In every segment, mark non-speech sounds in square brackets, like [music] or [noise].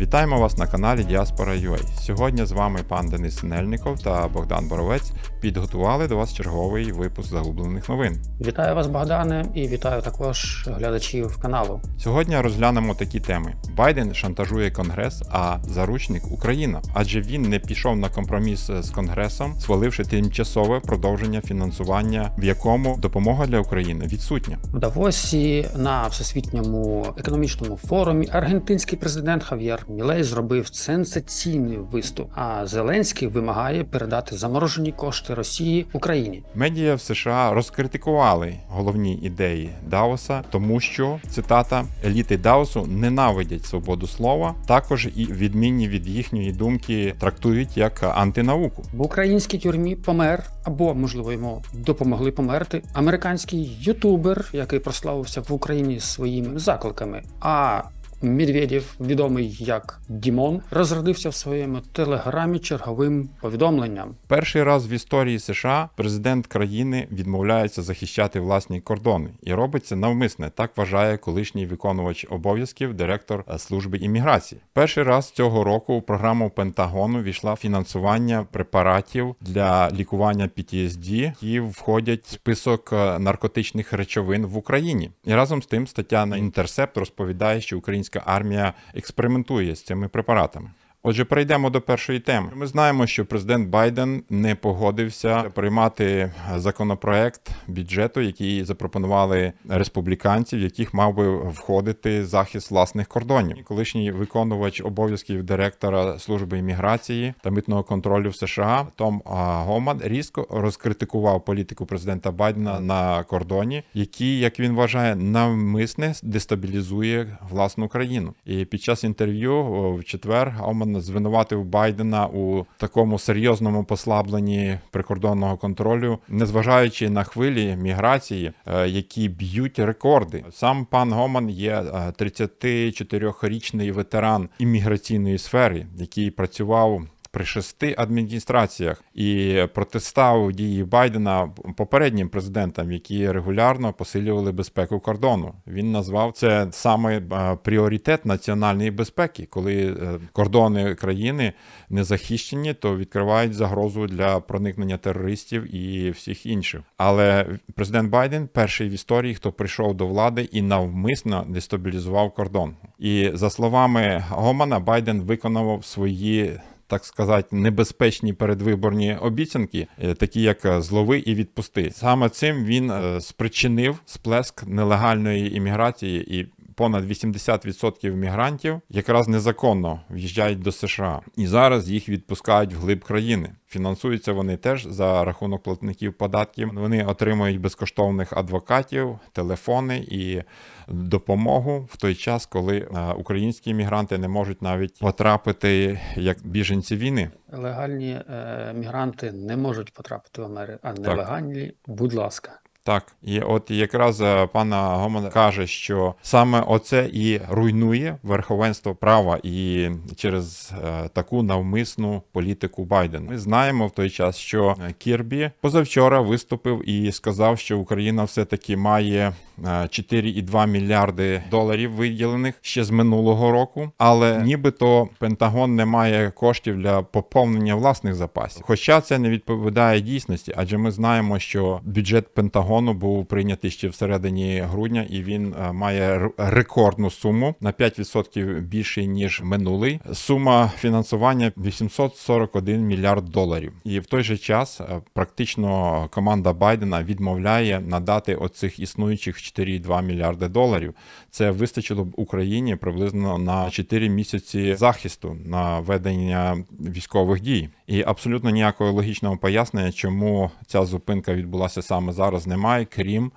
Вітаємо вас на каналі Діаспора UA. Сьогодні з вами пан Денис Нельников та Богдан Боровець підготували до вас черговий випуск загублених новин. Вітаю вас, Богдане, і вітаю також глядачів каналу. Сьогодні розглянемо такі теми: Байден шантажує Конгрес, а заручник Україна, адже він не пішов на компроміс з Конгресом, схваливши тимчасове продовження фінансування, в якому допомога для України відсутня. В Давосі на всесвітньому економічному форумі аргентинський президент Хав'єр Мілей зробив сенсаційний виступ. А Зеленський вимагає передати заморожені кошти Росії Україні. Медіа в США розкритикували головні ідеї Даоса, тому що цитата еліти Даосу ненавидять свободу слова, також і відмінні від їхньої думки трактують як антинауку. В українській тюрмі помер або, можливо, йому допомогли померти американський ютубер, який прославився в Україні своїми закликами. А Медведєв, відомий як Дімон, розродився в своєму телеграмі черговим повідомленням. Перший раз в історії США президент країни відмовляється захищати власні кордони і робить це навмисне. Так вважає колишній виконувач обов'язків директор служби імміграції. Перший раз цього року у програму Пентагону війшла фінансування препаратів для лікування PTSD, які входять в список е, наркотичних речовин в Україні. І разом з тим стаття на Інтерсепт розповідає, що українська армія експериментує з цими препаратами. Отже, перейдемо до першої теми. Ми знаємо, що президент Байден не погодився приймати законопроект бюджету, який запропонували республіканці, в яких мав би входити захист власних кордонів. Колишній виконувач обов'язків директора служби імміграції та митного контролю в США Том Гоман різко розкритикував політику президента Байдена на кордоні, який, як він вважає, навмисне дестабілізує власну країну. І під час інтерв'ю в четвер Гоман звинуватив Байдена у такому серйозному послабленні прикордонного контролю, незважаючи на хвилі міграції, е, які б'ють рекорди. Сам пан Гоман є е, 34-річний ветеран імміграційної сфери, який працював. При шести адміністраціях і протиставив дії Байдена попереднім президентам, які регулярно посилювали безпеку кордону. Він назвав це саме е, пріоритет національної безпеки, коли е, кордони країни не захищені, то відкривають загрозу для проникнення терористів і всіх інших. Але президент Байден перший в історії, хто прийшов до влади і навмисно дестабілізував кордон. І за словами Гомана, Байден виконав свої так сказати, небезпечні передвиборні обіцянки, е, такі як е, злови і відпусти. Саме цим він е, спричинив сплеск нелегальної імміграції і. Понад 80% мігрантів якраз незаконно в'їжджають до США, і зараз їх відпускають вглиб країни. Фінансуються вони теж за рахунок платників податків. Вони отримують безкоштовних адвокатів, телефони і допомогу в той час, коли е, українські мігранти не можуть навіть потрапити як біженці війни. Легальні е, мігранти не можуть потрапити в Америку, а нелегальні, будь ласка. Так, і от якраз е, пана Гоман каже, що саме оце і руйнує верховенство права і через е, таку навмисну політику Байдена. Ми знаємо в той час, що Кірбі позавчора виступив і сказав, що Україна все-таки має е, 4,2 мільярди доларів виділених ще з минулого року, але нібито Пентагон не має коштів для поповнення власних запасів. Хоча це не відповідає дійсності, адже ми знаємо, що бюджет Пентагону був прийнятий ще всередині грудня, і він е, має рекордну суму на 5% більший ніж минулий. Сума фінансування 841 мільярд доларів. І в той же час е, практично команда Байдена відмовляє надати оцих існуючих 4,2 мільярди доларів. Це вистачило б Україні приблизно на 4 місяці захисту на ведення військових дій. І абсолютно ніякого логічного пояснення, чому ця зупинка відбулася саме зараз, немає, крім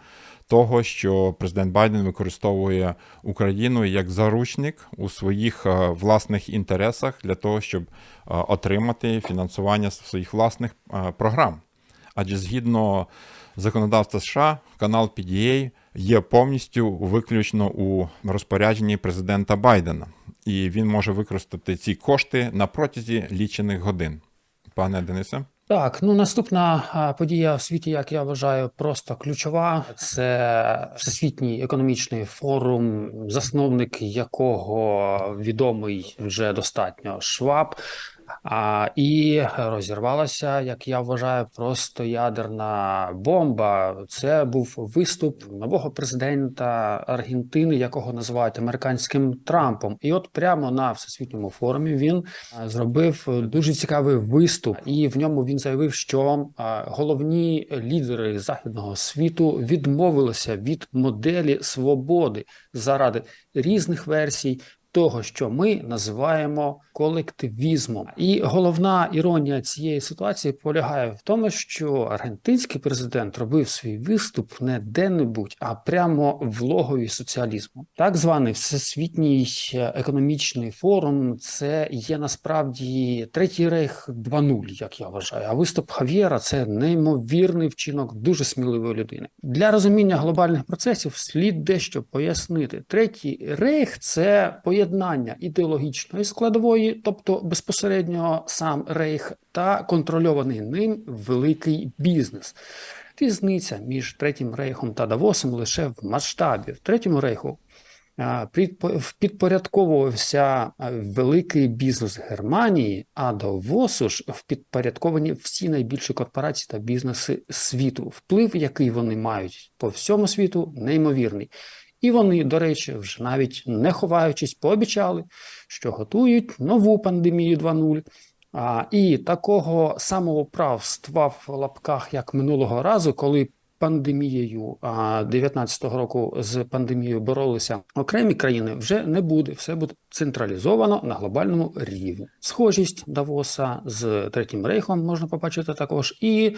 того, що президент Байден використовує Україну як заручник у своїх е, власних інтересах для того, щоб е, отримати фінансування своїх власних е, програм. Адже згідно законодавства США, канал PDA є повністю виключно у розпорядженні президента Байдена, і він може використати ці кошти на протязі лічених годин. Пане Денисе? Так, ну наступна подія в світі, як я вважаю, просто ключова. Це Всесвітній економічний форум, засновник якого відомий вже достатньо Шваб. А, і розірвалася, як я вважаю, просто ядерна бомба. Це був виступ нового президента Аргентини, якого називають американським Трампом. І от прямо на всесвітньому форумі він зробив дуже цікавий виступ, і в ньому він заявив, що головні лідери західного світу відмовилися від моделі свободи заради різних версій того, що ми називаємо колективізмом. І головна іронія цієї ситуації полягає в тому, що аргентинський президент робив свій виступ не де-небудь, а прямо в логові соціалізму. Так званий всесвітній економічний форум це є насправді третій рейх 2.0, як я вважаю. А виступ Хав'єра це неймовірний вчинок дуже сміливої людини. Для розуміння глобальних процесів слід дещо пояснити. Третій рейх це поєднання ідеологічної складової, тобто безпосередньо сам рейх, та контрольований ним великий бізнес. Різниця між третім рейхом та Давосом лише в масштабі. В третьому рейху підпорядковувався великий бізнес Германії, а Давосу ж впідпорядковані всі найбільші корпорації та бізнеси світу. Вплив, який вони мають по всьому світу, неймовірний. І вони, до речі, вже навіть не ховаючись, пообіцяли, що готують нову пандемію 2.0. А, і такого самоуправства в лапках, як минулого разу, коли пандемією а, 19-го року з пандемією боролися окремі країни, вже не буде. Все буде централізовано на глобальному рівні. Схожість Давоса з Третім Рейхом можна побачити також і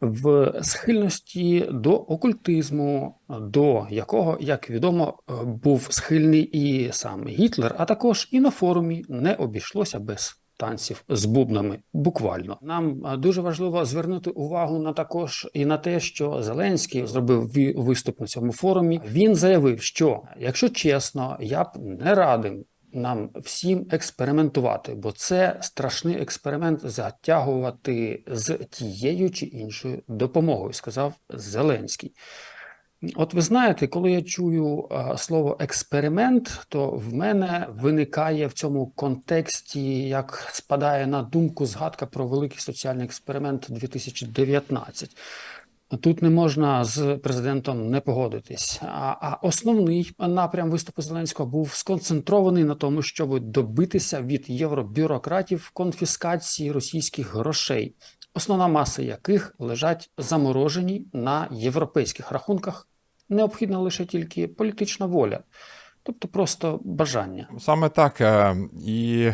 в схильності до окультизму, до якого, як відомо, був схильний і сам Гітлер, а також і на форумі не обійшлося без танців з бубнами. Буквально нам дуже важливо звернути увагу на також і на те, що Зеленський зробив виступ на цьому форумі. Він заявив, що якщо чесно, я б не радив нам всім експериментувати, бо це страшний експеримент затягувати з тією чи іншою допомогою, сказав Зеленський. От ви знаєте, коли я чую слово експеримент, то в мене виникає в цьому контексті, як спадає на думку згадка про великий соціальний експеримент 2019. Тут не можна з президентом не погодитись. А, а основний напрям виступу Зеленського був сконцентрований на тому, щоб добитися від євробюрократів конфіскації російських грошей, основна маса яких лежать заморожені на європейських рахунках. Необхідна лише тільки політична воля, тобто просто бажання. Саме так. е, І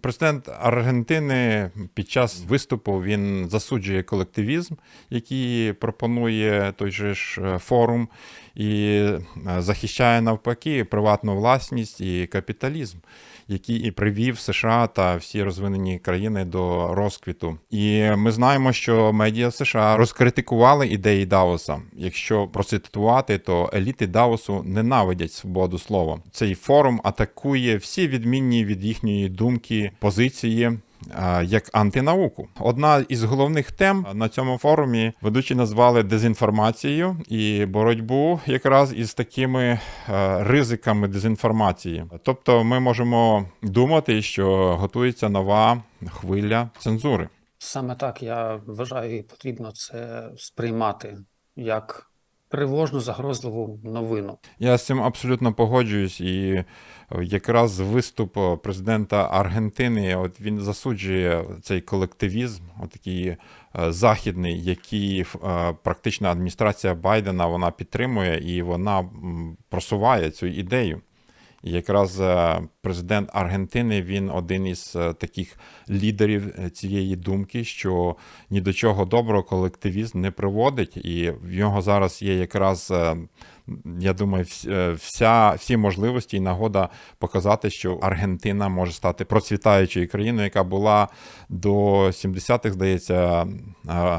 президент Аргентини під час виступу він засуджує колективізм, який пропонує той же ж е, форум, і е, захищає навпаки приватну власність і капіталізм. Який і привів США та всі розвинені країни до розквіту, і ми знаємо, що медіа США розкритикували ідеї Давоса. Якщо процитувати, то еліти Давосу ненавидять свободу слова. Цей форум атакує всі відмінні від їхньої думки позиції. Як антинауку, одна із головних тем на цьому форумі ведучі назвали дезінформацією і боротьбу якраз із такими е, ризиками дезінформації. Тобто, ми можемо думати, що готується нова хвиля цензури. Саме так я вважаю, потрібно це сприймати як тривожну загрозливу новину. Я з цим абсолютно погоджуюсь, і е, якраз виступ е, президента Аргентини, от він засуджує цей колективізм, отакий е, західний, який практично адміністрація Байдена вона підтримує і вона просуває цю ідею. Якраз е, президент Аргентини він один із е, таких лідерів е, цієї думки, що ні до чого доброго колективізм не приводить, і в нього зараз є якраз, я думаю, вся, всі можливості і нагода показати, що Аргентина може стати процвітаючою країною, яка була до 70-х, здається,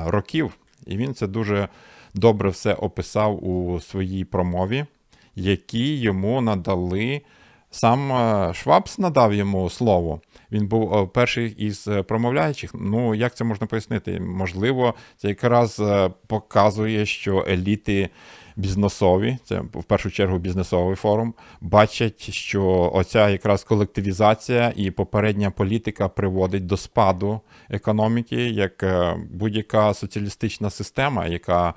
років. І він це дуже добре все описав у своїй промові, які йому надали Сам е, Швабс надав йому слово. Він був е, перший із е, промовляючих. Ну, як це можна пояснити? Можливо, це якраз показує, що еліти бізнесові, це в першу чергу бізнесовий форум, бачать, що оця якраз колективізація і попередня політика приводить до спаду економіки, як е, будь-яка соціалістична система, яка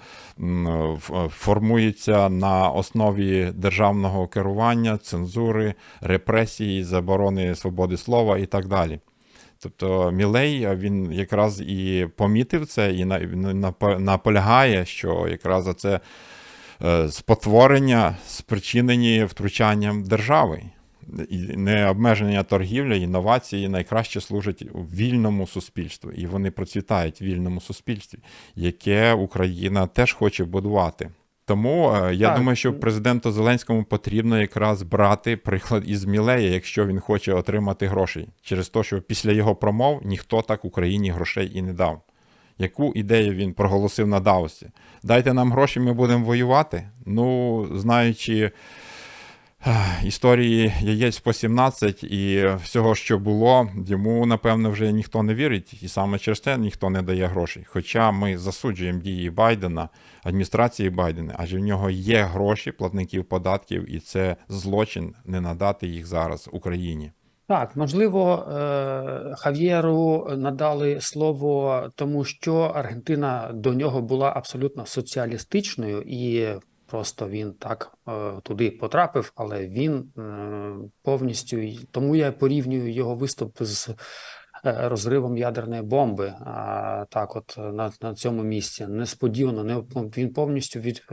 формується на основі державного керування, цензури, репресії, заборони свободи слова і так далі. Тобто Мілей е, він якраз і помітив це, і наполягає, що якраз це е, спотворення спричинені втручанням держави. І не обмеження торгівлі, інновації найкраще служать у вільному суспільству, і вони процвітають в вільному суспільстві, яке Україна теж хоче будувати. Тому е, я Так. думаю, що президенту Зеленському потрібно якраз брати приклад із Мілея, якщо він хоче отримати грошей, через те, що після його промов ніхто так Україні грошей і не дав. Яку ідею він проголосив на Давосі? Дайте нам гроші, ми будемо воювати. Ну, знаючи історії яєць по 17 і всього, що було, йому, напевно, вже ніхто не вірить, і саме через це ніхто не дає грошей. Хоча ми засуджуємо дії Байдена, адміністрації Байдена, адже в нього є гроші платників податків, і це злочин не надати їх зараз Україні. Так, можливо, е, Хав'єру надали слово, тому що Аргентина до нього була абсолютно соціалістичною, і просто він так е, туди потрапив, але він е, повністю тому я порівнюю його виступ з розривом ядерної бомби. А так, от на, на цьому місці несподівано, не він повністю від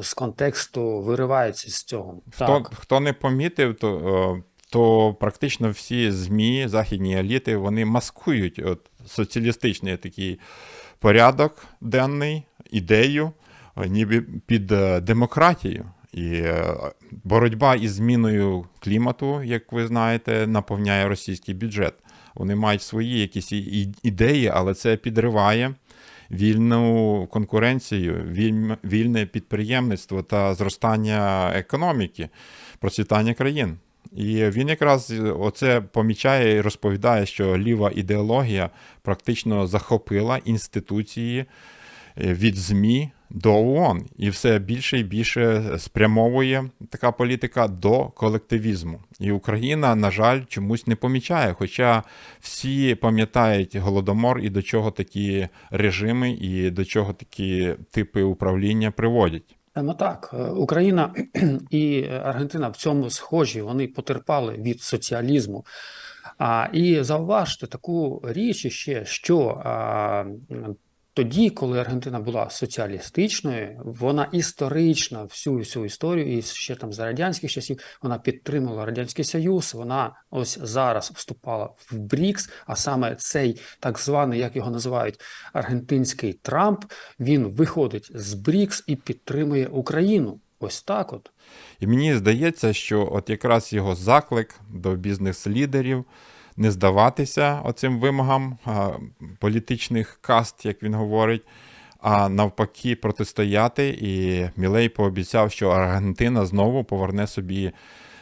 з контексту виривається з цього. Хто, Так. хто не помітив, то, то практично всі ЗМІ, західні еліти, вони маскують от, соціалістичний такий порядок денний, ідею, е, ніби під е, демократію. І е, боротьба із зміною клімату, як ви знаєте, наповняє російський бюджет. Вони мають свої якісь ідеї, але це підриває вільну конкуренцію, вільне підприємництво та зростання економіки, процвітання країн. І він якраз оце помічає і розповідає, що ліва ідеологія практично захопила інституції е, від ЗМІ до ООН, і все більше і більше спрямовує така політика до колективізму. І Україна, на жаль, чомусь не помічає. Хоча всі пам'ятають голодомор і до чого такі режими, і до чого такі типи управління приводять. Ну так, е, Україна [clears throat] і Аргентина в цьому схожі, вони потерпали від соціалізму. А, і зауважте таку річ ще, що а, тоді, коли Аргентина була соціалістичною, вона історично всю всю історію, і ще там за радянських часів, вона підтримувала Радянський Союз. Вона ось зараз вступала в БРІКС, а саме цей так званий, як його називають, аргентинський Трамп, він виходить з БРІКС і підтримує Україну. Ось так от. І мені здається, що от якраз його заклик до бізнес-лідерів не здаватися оцим вимогам політичних каст, як він говорить, а навпаки протистояти. І Мілей пообіцяв, що Аргентина знову поверне собі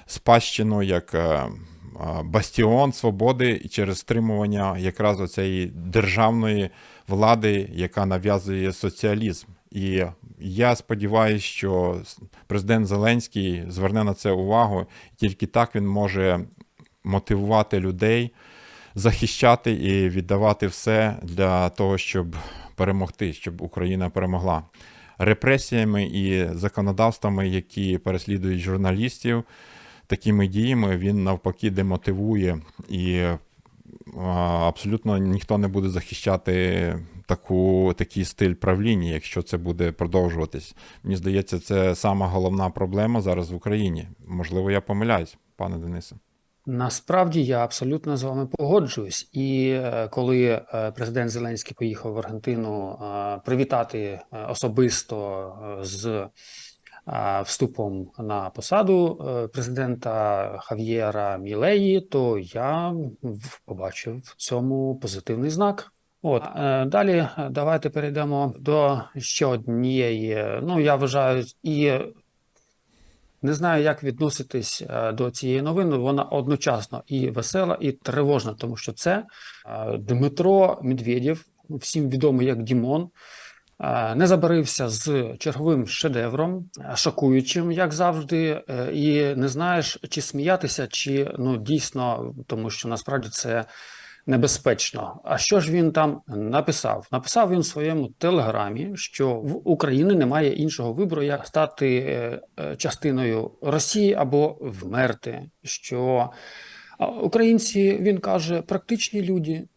спадщину як е, бастіон свободи через стримування якраз оцієї державної влади, яка нав'язує соціалізм. І я сподіваюся, що президент Зеленський зверне на це увагу. Тільки так він може мотивувати людей, захищати і віддавати все для того, щоб перемогти, щоб Україна перемогла. Репресіями і законодавствами, які переслідують журналістів, такими діями він навпаки демотивує і абсолютно ніхто не буде захищати таку, такий стиль правління, якщо це буде продовжуватись. Мені здається, це сама головна проблема зараз в Україні. Можливо, я помиляюсь, пане Денисе. Насправді я абсолютно з вами погоджуюсь. І е, коли е, президент Зеленський поїхав в Аргентину е, привітати особисто з вступом на посаду президента Хав'єра Мілеї, то я побачив в цьому позитивний знак. От далі давайте перейдемо до ще однієї. Ну я вважаю, і Не знаю, як відноситись е, до цієї новини. Вона одночасно і весела, і тривожна, тому що це е, Дмитро Медведєв, всім відомий як Дімон. е, Не забарився з черговим шедевром, шокуючим, як завжди, і не знаєш, чи сміятися, чи ну дійсно, тому що насправді це небезпечно. А що ж він там написав? Написав він в своєму телеграмі, що в Україні немає іншого вибору, як стати е, е, частиною Росії або вмерти. Що українці, він каже, практичні люди.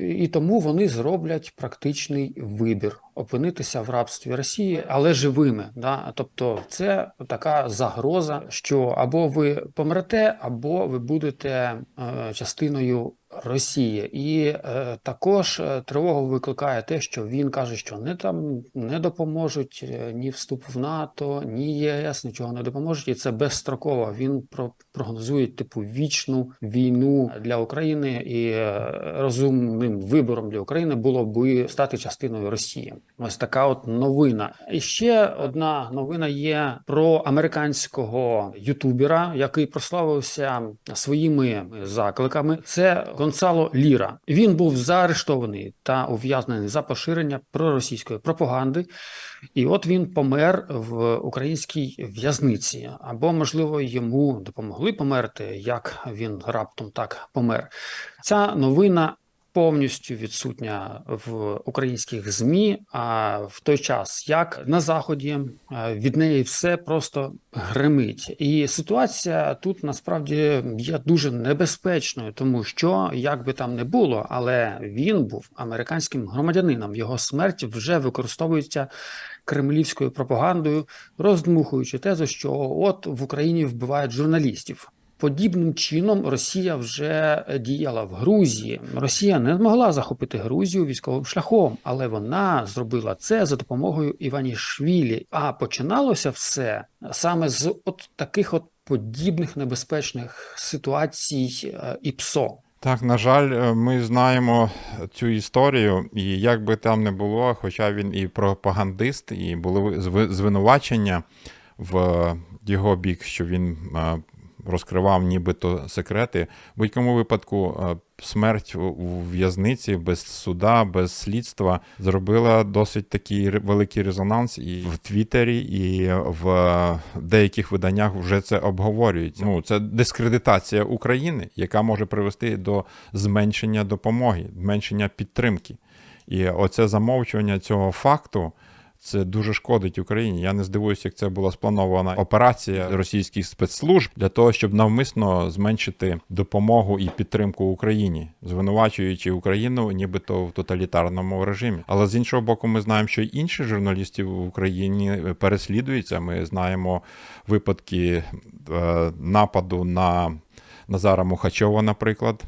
І тому вони зроблять практичний вибір опинитися в рабстві Росії, але живими. Да? Тобто, це така загроза, що або ви помрете, або ви будете е, частиною Росії. І е, також е, тривогу викликає те, що він каже, що не там не допоможуть е, ні вступ в НАТО, ні ЄС, нічого не допоможуть, і це безстроково. Він про прогнозує типу вічну війну для України, і е, розумним вибором для України було би стати частиною Росії. Ось така от новина. І ще одна новина є про американського ютубера, який прославився своїми закликами. Це Гонсало Ліра. Він був заарештований та ув'язнений за поширення проросійської пропаганди. І от він помер в українській в'язниці, або можливо йому допомогли померти, як він раптом так помер. Ця новина повністю відсутня в українських змі. А в той час, як на заході, е, від неї все просто гримить. І ситуація тут насправді є дуже небезпечною, тому що як би там не було, але він був американським громадянином. Його смерть вже використовується кремлівською пропагандою, роздмухуючи тезу, що от в Україні вбивають журналістів. Подібним чином Росія вже діяла в Грузії. Росія не змогла захопити Грузію військовим шляхом, але вона зробила це за допомогою Іванішвілі. А починалося все саме з от таких от подібних небезпечних ситуацій е, і ПСО. Так, на жаль, е, ми знаємо цю історію, і як би там не було, хоча він і пропагандист, і були зви- звинувачення в його бік, що він е, розкривав нібито секрети. В будь-якому випадку е, смерть у- в'язниці без суда, без слідства зробила досить такий великий резонанс і в Твіттері, і в деяких виданнях вже це обговорюють. Ну, це дискредитація України, яка може привести до зменшення допомоги, зменшення підтримки. І оце замовчування цього факту. Це дуже шкодить Україні. Я не здивуюся, як це була спланована операція російських спецслужб для того, щоб навмисно зменшити допомогу і підтримку Україні, звинувачуючи Україну, нібито в тоталітарному режимі. Але з іншого боку, ми знаємо, що інші журналістів в Україні переслідуються. Ми знаємо випадки е, нападу на Назара Мухачова, наприклад,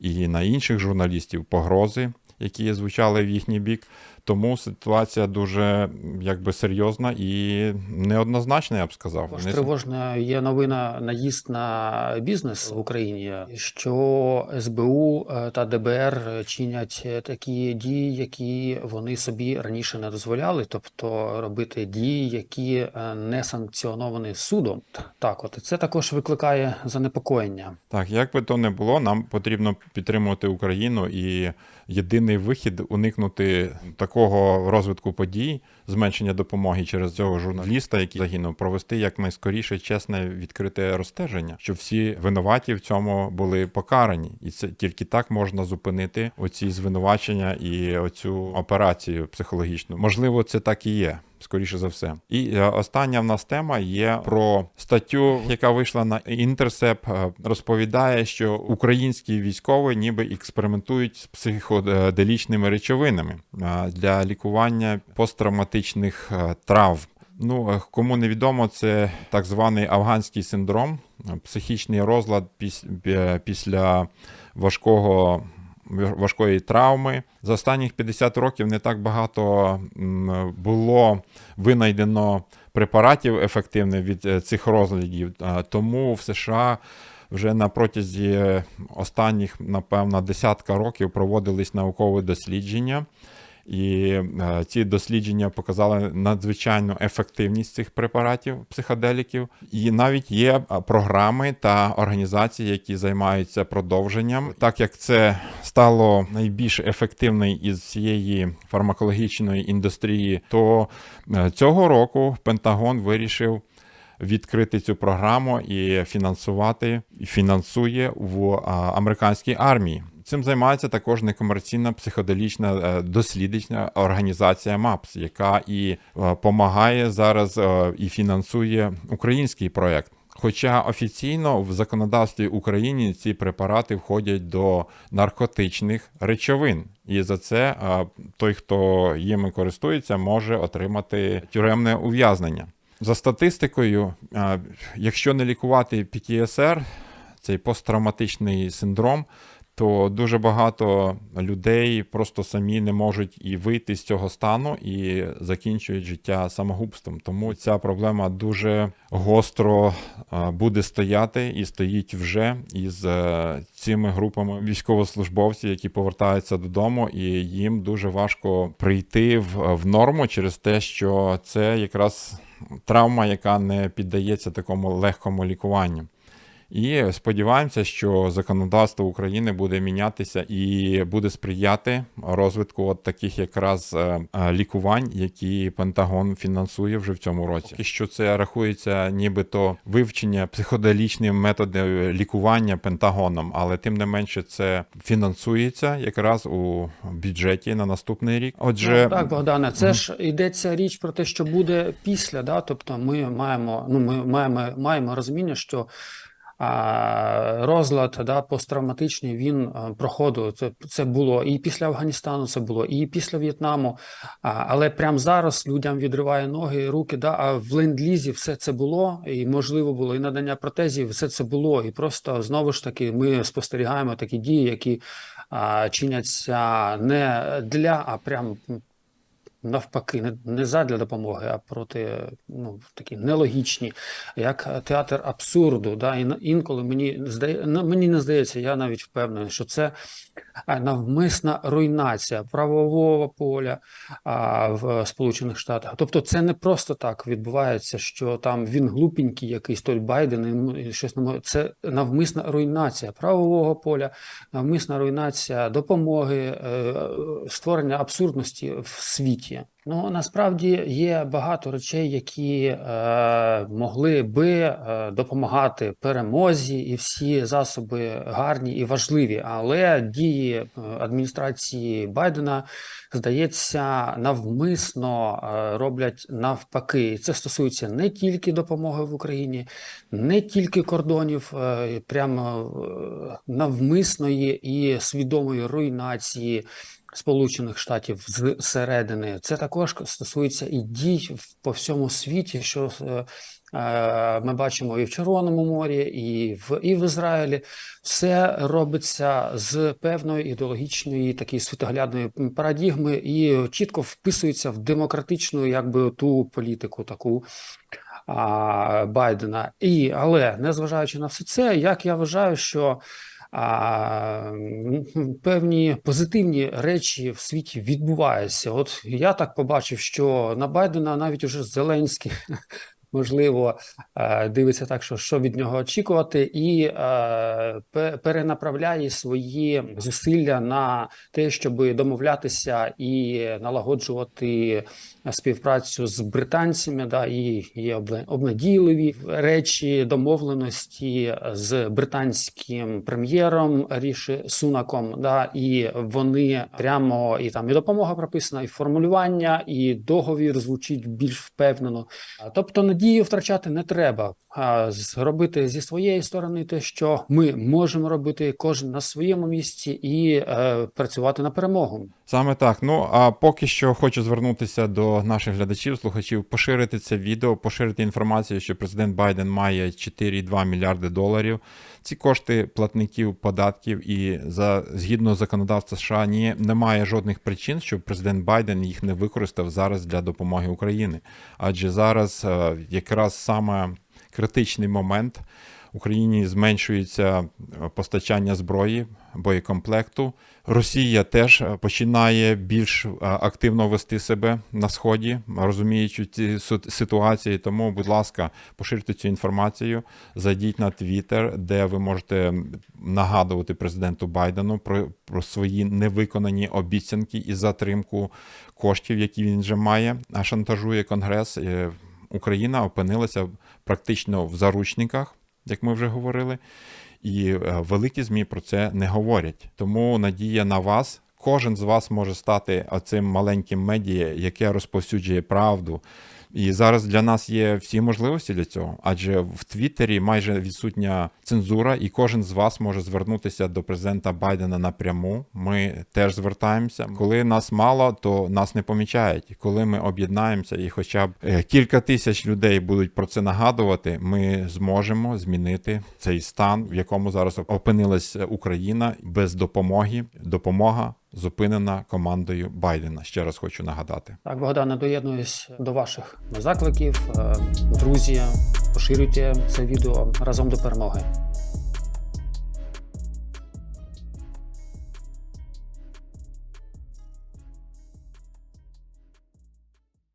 і на інших журналістів погрози, які звучали в їхній бік. Тому ситуація дуже якби серйозна і неоднозначна, я б сказав. Також тривожна є новина наїзд на бізнес в Україні, що СБУ е, та ДБР чинять такі дії, які вони собі раніше не дозволяли, тобто робити дії, які е, не санкціоновані судом. Так, от це також викликає занепокоєння. Так, як би то не було, нам потрібно підтримувати Україну і єдиний вихід уникнути такого розвитку подій, зменшення допомоги через цього журналіста, який загинув, провести якнайскоріше чесне відкрите розстеження, щоб всі винуваті в цьому були покарані, і це тільки так можна зупинити оці звинувачення і оцю операцію психологічну. Можливо, це так і є. Скоріше за все, і е, остання в нас тема є про статтю, яка вийшла на Інтерсеп. е, Розповідає, що українські військові ніби експериментують з психоделічними речовинами е, для лікування посттравматичних травм. Ну, кому невідомо, це так званий афганський синдром, психічний розлад піс- після важкого важкої травми. За останніх 50 років не так багато було винайдено препаратів ефективних від е, цих розладів. Е, Тому в США вже на протязі останніх, напевно, десятка років проводились наукові дослідження. І е, ці дослідження показали надзвичайну ефективність цих препаратів, психоделіків. І навіть є е, програми та організації, які займаються продовженням, так як це стало найбільш ефективною із всієї фармакологічної індустрії, то е, цього року Пентагон вирішив відкрити цю програму і фінансувати і фінансує в американській армії. Цим займається також некомерційна психоделічна е, дослідниця організація МАПС, яка і допомагає зараз е, і фінансує український проект. Хоча офіційно в законодавстві України ці препарати входять до наркотичних речовин, і за це е, той, хто їми користується, може отримати тюремне ув'язнення. За статистикою, е, якщо не лікувати PTSR, цей посттравматичний синдром, то дуже багато людей просто самі не можуть і вийти з цього стану і закінчують життя самогубством. Тому ця проблема дуже гостро буде стояти і стоїть вже із е, цими групами військовослужбовців, які повертаються додому, і їм дуже важко прийти в, в норму через те, що це якраз травма, яка не піддається такому легкому лікуванню. І сподіваємося, що законодавство України буде мінятися і буде сприяти розвитку от таких якраз е, е, лікувань, які Пентагон фінансує вже в цьому році. І що це рахується, нібито вивчення психоделічних методів лікування Пентагоном, але тим не менше це фінансується якраз у бюджеті на наступний рік. Отже, Ну, так, Богдане, це ж йдеться річ про те, що буде після. Да? Тобто ми маємо, ну, ми маємо, маємо розуміння, що розлад да, посттравматичний він проходив. Це, це було і після Афганістану, це було і після В'єтнаму. Але прямо зараз людям відриває ноги руки. Да, а в ленд-лізі все це було, і можливо було і надання протезів, все це було. І просто знову ж таки ми спостерігаємо такі дії, які чиняться не для, а прям навпаки, не, не задля допомоги, а проти ну, такі нелогічні, як театр абсурду. Да? І інколи мені здає, мені не здається, я навіть впевнений, що це навмисна руйнація правового поля а, в Сполучених Штатах. Тобто, це не просто так відбувається, що там він глупенький, якийсь той Байден, і щось не може. Це навмисна руйнація правового поля, навмисна руйнація допомоги, е, створення абсурдності в світі. Ну насправді є багато речей, які е, могли би е, допомагати перемозі, і всі засоби гарні і важливі. Але дії е, адміністрації Байдена, здається, навмисно е, роблять навпаки. І це стосується не тільки допомоги в Україні, не тільки кордонів, прямо навмисної і свідомої руйнації. Сполучених Штатів зсередини. Це також стосується і дій по всьому світі, що е, е, ми бачимо і в Червоному морі, і в, і в Ізраїлі. Все робиться з певної ідеологічної такої світоглядної парадігми і чітко вписується в демократичну, якби ту політику таку. Байдена. І, але незважаючи на все це, як я вважаю, що а, певні позитивні речі в світі відбуваються. От я так побачив, що на Байдена навіть уже Зеленський. Можливо, е, дивиться так, що що від нього очікувати, і е, перенаправляє свої зусилля на те, щоб домовлятися і налагоджувати співпрацю з британцями, да, і є обнадійливі речі домовленості з британським прем'єром Ріші Сунаком. Да, і вони прямо і там і допомога прописана, і формулювання, і договір звучить більш впевнено. Тобто надію втрачати не треба. А зробити зі своєї сторони те, що ми можемо робити кожен на своєму місці, і е, працювати на перемогу. Саме так. Ну а поки що хочу звернутися до наших глядачів, слухачів, поширити це відео, поширити інформацію, що президент Байден має 4,2 мільярди доларів. Ці кошти платників податків, і за згідно законодавства США ні, немає жодних причин, щоб президент Байден їх не використав зараз для допомоги Україні. Адже зараз е, якраз саме критичний момент Україні зменшується е, постачання зброї, боєкомплекту. Росія теж е, починає більш е, активно вести себе на сході, розуміючи ці ситуації. Тому, будь ласка, поширте цю інформацію. Зайдіть на Twitter, де ви можете нагадувати президенту Байдену про, про свої невиконані обіцянки і затримку коштів, які він вже має, а шантажує Конгрес. Україна опинилася практично в заручниках, як ми вже говорили, і е, великі ЗМІ про це не говорять. Тому надія на вас. Кожен з вас може стати оцим маленьким медіа, яке розповсюджує правду. І зараз для нас є всі можливості для цього, адже в Твіттері майже відсутня цензура, і кожен з вас може звернутися до президента Байдена напряму. Ми теж звертаємося. Коли нас мало, то нас не помічають. Коли ми об'єднаємося, і хоча б е, кілька тисяч людей будуть про це нагадувати, ми зможемо змінити цей стан, в якому зараз опинилась Україна без допомоги. Допомога зупинена командою Байдена. Ще раз хочу нагадати. Так, Богдане, доєднуюсь до ваших закликів. Е, Друзі, поширюйте це відео разом до перемоги.